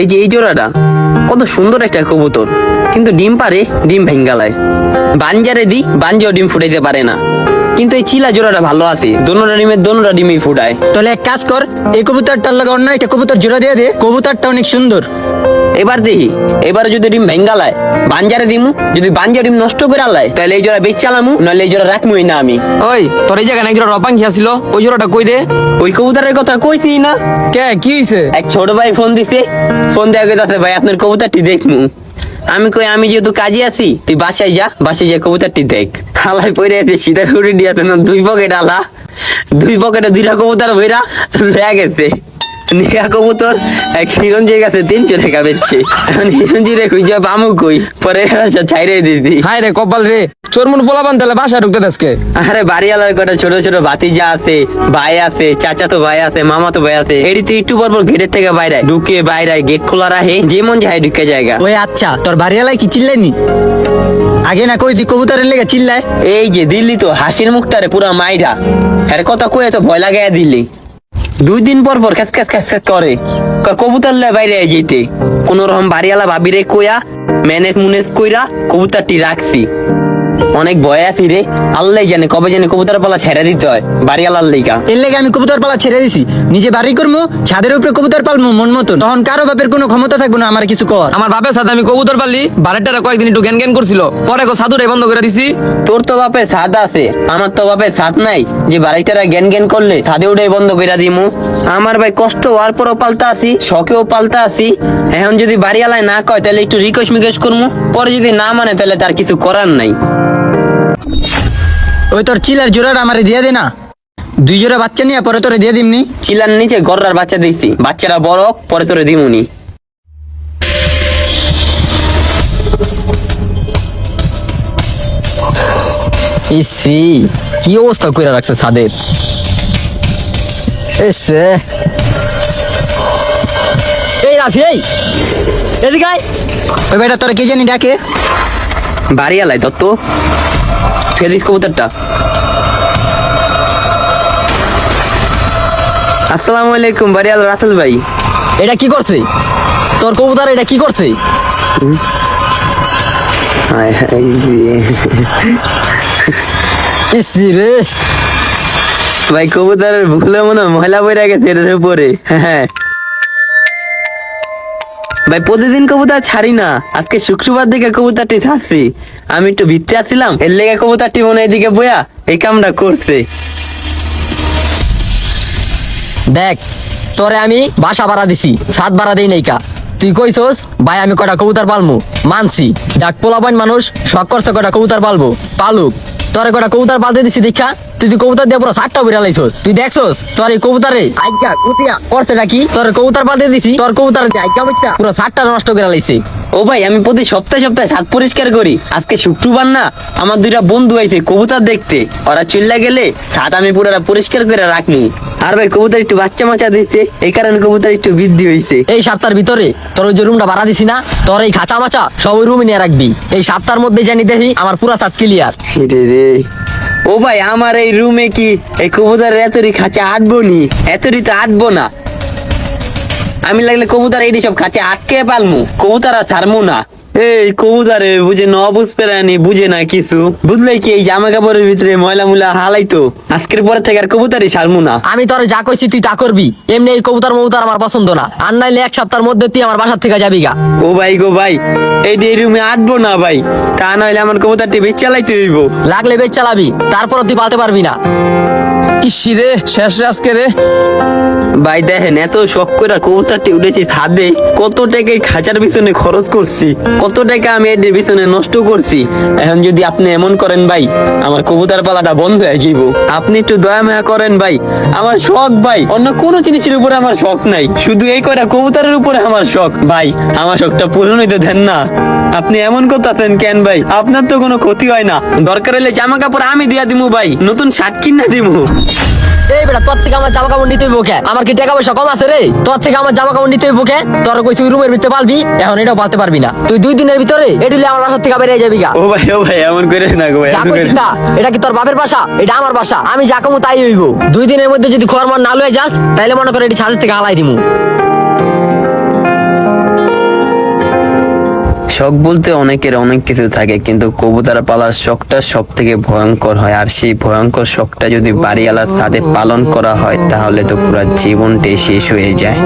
এই যে এই জোড়াটা, কত সুন্দর একটা কবুতর। কিন্তু ডিম পারে, ডিম ভেঙ্গালায়। বাঞ্জারে দি, বাঞ্জাও ডিম ফুটাইতে পারে না। কিন্তু এই চিলা জোড়াটা ভালো আছে, দোনোটা ডিমের দোনোটা ডিমই ফুটায়। তাহলে এক কাজ কর, এই কবুতরটার লাগে অন্য একটা কবুতর জোড়া দিয়ে দে, কবুতরটা অনেক সুন্দর। এবার দেখি এবার যদি ডিম ভেঙ্গালায় বাঞ্জারে দিমু যদি বাঞ্জা ডিম নষ্ট করে আলায় তাহলে এই জোড়া বেচ চালামু নাহলে এই জোড়া রাখমুই না আমি। ওই তোর এই জায়গায় নাকি রপাঙ্খি আসিল ওই জোড়াটা কই রে ওই কবুতরের কথা কইছি না। কে কি হইছে? এক ছোট ভাই ফোন দিছে। ফোন দেওয়া কইতাছে ভাই আপনার কবুতরটি দেখমু। আমি কই আমি যেহেতু কাজে আছি তুই বাসায় যা বাসায় যা কবুতরটি দেখ। হালাই পড়ে আছে সিধা উড়ে দিয়াছে না দুই পকেট আলা। দুই পকেটে দুইটা কবুতর ভইরা লয়ে গেছে। নিকা কবুতর এক হিরঞ্জির কাছে তিনশো টাকা বেচছে এখন হিরঞ্জিরে খুঁজে পামু কই? পরে ছাইরে দিদি হাই রে কপাল রে চোরমুন পোলাবান তাহলে বাসা ঢুকতে আরে বাড়িওয়ালার কটা ছোট ছোট ভাতিজা আছে ভাই আছে চাচা তো ভাই আছে মামা তো ভাই আছে এটি তো একটু পর পর গেটের থেকে বাইরে ঢুকে বাইরে গেট খোলা রাখে যেমন যায় ঢুকে জায়গা। ওই আচ্ছা তোর বাড়িওয়ালাই কি চিল্লাইনি? আগে না কই তুই কবুতরের লেগে চিল্লায়? এই যে দিল্লি তো হাসির মুখটারে পুরা মাইরা। এর কথা কয়ে তো ভয় লাগাইয়া দিল্লি দুই দিন পর পর খ্যাস খ্যাস খ্যাস করে। কবুতর লে বাইরে যেতে কোন রকম বাড়িওয়ালা ভাবিরে কইয়া, ম্যানেজ, মুনেজ কইরা কবুতরটি রাখছি। অনেক ভয় আছি রে। আল্লাহ জানে কবে জানে কবুতর পালা ছেড়ে দিতে হয় বাড়ি বাড়িওয়ালার লিগা। এর লেগে আমি কবুতর পালা ছেড়ে দিছি। নিজে বাড়ি করব ছাদের উপরে কবুতর পালবো মন মতন। তখন কারও বাপের কোনো ক্ষমতা থাকবে না আমার কিছু কর। আমার বাপের সাথে আমি কবুতর পালি বারেটারা কয়েকদিন একটু জ্ঞান জ্ঞান করছিল পরে কো সাধুরে বন্ধ করে দিছি। তোর তো বাপের ছাদ আছে আমার তো বাপের ছাদ নাই। যে বাড়িটারা জ্ঞান জ্ঞান করলে ছাদে উঠে বন্ধ করে দিমু। আমার ভাই কষ্ট হওয়ার পরও পাল্টা আছি শখেও পাল্টা আছি। এখন যদি বাড়িওয়ালায় না কয় তাহলে একটু রিকোয়েস্ট মিকোয়েস্ট করব পরে যদি না মানে তাহলে তার কিছু করার নাই। ওই তোর চিলার জোড়াটা আমারে দিয়ে দে না। দুই জোড়া বাচ্চা নিয়ে পরে তোরে দিয়ে দিমনি। চিলার নিচে গররার বাচ্চা দিছি। বাচ্চারা বড় হোক, পরে তোরে দিমুনি। ইসি কি অবস্থা কইরা রাখছে ছাদের এসে। এই রাফি এই। এদিকে আয়। ওই বেটা তোরা কে জানি ডাকে? বাড়িওয়ালায় দত্ত। দিস কবুতরটা? আসসালামু আলাইকুম বাড়িওয়ালা রাতুল ভাই। এটা কি করছে? তোর কবুতর এটা কি করছে? হায় হায়। রে। ভাই কবুতরের ভুলে মনে হয় ময়লা বইরা গেছে এটার উপরে। হ্যাঁ। ভাই, প্রতিদিন কবুতর ছাড়ি না। আজকে শুক্রবার দিকে কবুতরটি ছাড়ছি। আমি একটু ভিতরে আসছিলাম এর লেগে কবুতরটি মনে এদিকে বয়া এই কামটা করছে। দেখ, তোরে আমি বাসা ভাড়া দিছি সাত ভাড়া দেই নাইকা তুই কইছস, ভাই, আমি কটা কবুতর পালমু? মানছি। যাক পোলাবান মানুষ, শখ করছে কটা কবুতর পালবো। পালুক। তোরে কটা কবুতার পাল দিয়ে দিছি দেখা। তুই তুই কবুতার দিয়ে পুরো সাতটা বিড়া লাইছস তুই দেখছস? তোর এই কবুতারে আইকা কুতিয়া করছে নাকি তোর কবুতার পাল দিয়ে দিছি। তোর কবুতার আজ্ঞা মিথ্যা পুরো সাতটা নষ্ট করে লাইছে। ও ভাই আমি প্রতি সপ্তাহে সপ্তাহে ছাদ পরিষ্কার করি। আজকে শুক্রবার না আমার দুইটা বন্ধু আইছে কবুতর দেখতে। ওরা চিল্লা গেলে ছাদ আমি পুরোটা পরিষ্কার করে রাখনি আর ভাই কবুতর একটু বাচ্চা মাচা দিচ্ছে এই কারণে কবুতর একটু বৃদ্ধি হয়েছে এই সপ্তাহের ভিতরে তোর ওই যে রুমটা ভাড়া দিছি না তোর এই খাঁচা মাচা সব ওই রুমে নিয়ে রাখবি। এই সপ্তাহের মধ্যে জানি দেখি আমার পুরা সাত ক্লিয়ার রে রে। ও ভাই আমার এই রুমে কি এই কবুতরের এতরি খাঁচা আটবো নি? এতরি তো আটবো না। আমি লাগলে কবুতর এইটি সব খাঁচা আটকে পালমু। কবুতর আর ছাড়মু না। এই কবুতরে বুঝে ন বুঝতে পারেনি বুঝে না কিছু। বুঝলে কি এই জামা কাপড়ের ভিতরে ময়লা মুলা হালাইতো? আজকের পরে থেকে আর কবুতরই ছাড়মু না। আমি তোর যা কইছি তুই তা করবি। এমনি এই কবুতর মবুতর আমার পছন্দ না। আর নাইলে এক সপ্তাহের মধ্যে তুই আমার বাসার থেকে যাবি গা। ও ভাই গো ভাই এই এই রুমে আটবো না ভাই তা নইলে আমার কবুতরটি বেচ চালাইতে হইব। লাগলে বেচ চালাবি তারপর তুই পালতে পারবি না। শেষ আজকে রে। ভাই দেখেন, এত শখ করে কবুতরটি ছাদে। কত টাকা খাঁচার পিছনে খরচ করছি? কত টাকা আমি পিছনে নষ্ট করছি? এখন যদি আপনি এমন করেন ভাই, আমার কবুতর পালাটা বন্ধ হয়ে যাইব। আপনি একটু দয়া মায়া করেন ভাই, আমার শখ ভাই, অন্য কোনো জিনিসের উপরে আমার শখ নাই। শুধু এই কয়টা কবুতরের উপরে আমার শখ। ভাই, আমার শখটা পূরণ হইতে দেন না। আপনি এমন করতেছেন কেন ভাই? আপনার তো কোনো ক্ষতি হয় না। দরকার হলে জামা কাপড় আমি দিয়া দিমু ভাই। নতুন শার্ট কিনা দিমু। এই বেটা তোর থেকে আমার জামা কাপড় নিতে হইব কে? আমার কি টাকা পয়সা কম আছে রে? তোর থেকে আমার জামা কাপড় নিতে হইব কে? তোর কইছি রুমের ভিতরে পালবি? এখন এটাও পালতে পারবি না। তুই দুই দিনের ভিতরে এডিলে আমার বাসার থেকে বেরিয়ে যাবি গা। ও ভাই ও ভাই এমন করে না গো ভাই যা কইছিস। তা, এটা কি তোর বাপের বাসা? এটা আমার বাসা। আমি যা কমু তাই হইব। দুই দিনের মধ্যে যদি খোয়ার মন না লয়ে যাস তাইলে মনে করে এটি ছাদের থেকে হালাই দিমু। শখ বলতে অনেকের অনেক কিছু থাকে, কিন্তু কবুতর পালার শখটা সব থেকে ভয়ঙ্কর হয়। আর সেই ভয়ঙ্কর শখটা যদি বাড়িওয়ালার সাথে পালন করা হয়, তাহলে তো পুরো জীবনটাই শেষ হয়ে যায়।